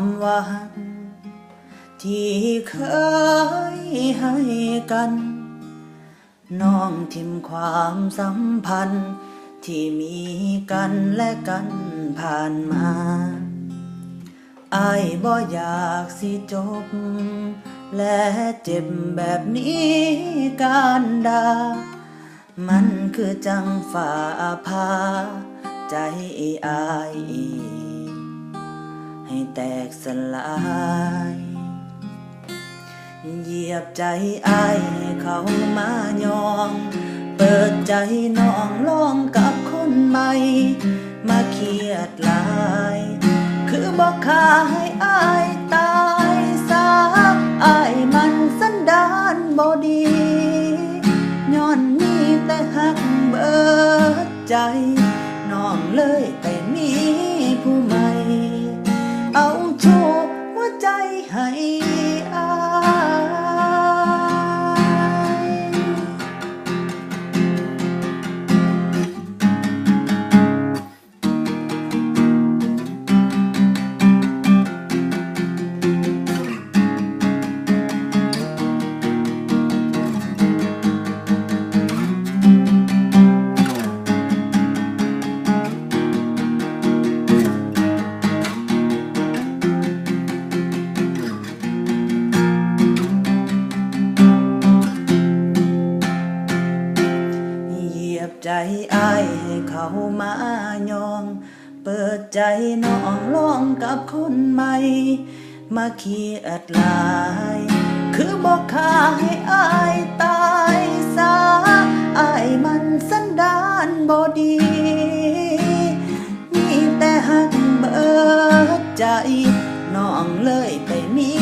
ำว่าหักที่เคยให้กัน น้องทิมความสัมพันธ์ ที่มีกันและกันผ่านมาอายบ่อยากสิจบ และเจ็บแบบนี้การดา มันคือจังฝ่าพา ใจอาย แตกสลายเหยียบใจอายให้เขามายอง เปิดใจน้องลองกับคนใหม่ มาเครียดลาย คือบอกขาให้อายตายซาอายมันสันดานบอดีย้อนมีแต่หักเบิดใจ น้องเลยแต่มีผู้ใหม่ ใจอายให้เขามายอง เปิดใจน้องลองกับคนใหม่ มาเคียดลาย คือบอกขาให้อายตายซาอายมันสันดานบอดี มีแต่หักเบิดใจน้องเลยไปมี